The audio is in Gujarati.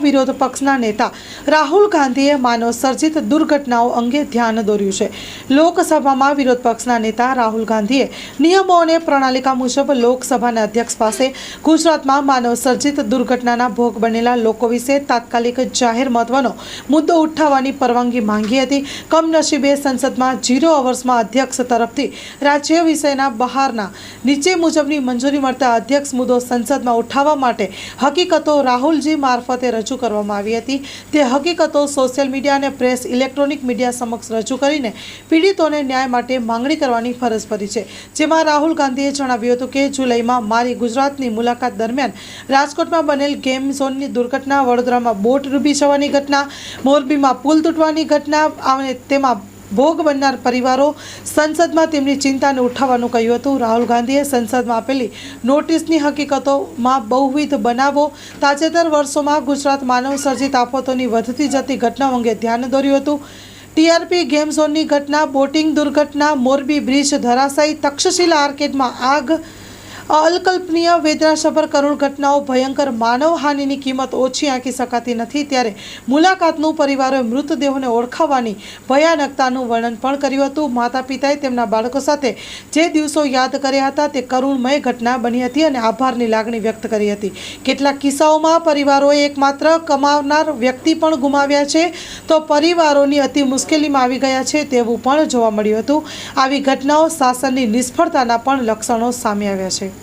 વિરોધ પક્ષના નેતા રાહુલ ગાંધીએ માનવ સર્જિત દુર્ઘટનાઓ અંગે ધ્યાન દોર્યું છે. લોકસભામાં વિરોધ પક્ષના નેતા રાહુલ ગાંધીએ નિયમો અને પ્રણાલિકા મુજબ લોકસભાના અધ્યક્ષ પાસે ગુજરાતમાં માનવ સર્જિત દુર્ઘટનાના ભોગ બનેલા લોકો વિશે તાત્કાલિક જાહેર મહત્વનો મુદ્દો ઉઠાવવાની પરવાનગી માંગી હતી. કમનસીબે સંસદમાં ઝીરો અવર્સમાં અધ્યક્ષ તરફથી રાજ્ય વિષયના બહારના નીચે મુજબની મંજૂરી મળતા અધ્યક્ષ મુદ્દો સંસદમાં ઉઠાવવા માટે હકીકતો રાહુલજી મારફતે રજૂ કરવામાં આવી હતી. તે હકીકતો સોશિયલ મીડિયા અને પ્રેસ, ઇલેક્ટ્રોનિક મીડિયા સમક્ષ રજૂ કરીને પીડિતોને ન્યાય માટે માંગણી કરવાની ફરજ પડી છે. જેમાં રાહુલ ગાંધીએ જણાવ્યું હતું કે જુલાઈમાં મારી ગુજરાતની મુલાકાત દરમિયાન રાજકોટમાં બનેલ ગેમ ઝોનની દુર્ઘટના, વડોદરામાં બોટ ડૂબી જવાની ઘટના, મોરબીમાં પુલ તૂટવાની ઘટના, અને તેમાં ભોગ બનનાર પરિવારો સંસદમાં તેમની ચિંતાને ઉઠાવવાનું કહ્યું હતું. રાહુલ ગાંધીએ સંસદમાં આપેલી નોટિસની હકીકતોમાં બહુવિધ બનાવો તાજેતર વર્ષોમાં ગુજરાત માનવ સર્જિત આફતોની વધતી જતી ઘટનાઓ અંગે ધ્યાન દોર્યું હતું. ટીઆરપી ગેમ ઝોનની ઘટના, બોટિંગ દુર્ઘટના, મોરબી બ્રિજ ધરાશાયી, તક્ષશિલા આર્કેડમાં આગ અકલ્પનીય વેદનાસભર કરુણ ઘટનાઓ ભયંકર માનવહાનિની કિંમત ઓછી આંકી શકાતી નથી ત્યારે મુલાકાતનું પરિવારોએ મૃતદેહોને ઓળખાવવાની ભયાનકતાનું વર્ણન પણ કર્યું હતું. માતા પિતાએ તેમના બાળકો સાથે જે દિવસો યાદ કર્યા હતા તે કરુણમય ઘટના બની હતી અને આભારની લાગણી વ્યક્ત કરી હતી. કેટલાક કિસ્સાઓમાં પરિવારોએ એકમાત્ર કમાવનાર વ્યક્તિ પણ ગુમાવ્યા છે. તો પરિવારોની અતિ મુશ્કેલીમાં આવી ગયા છે તેવું પણ જોવા મળ્યું હતું. આવી ઘટનાઓ શાસનની નિષ્ફળતાના પણ લક્ષણો સામે આવ્યા છે.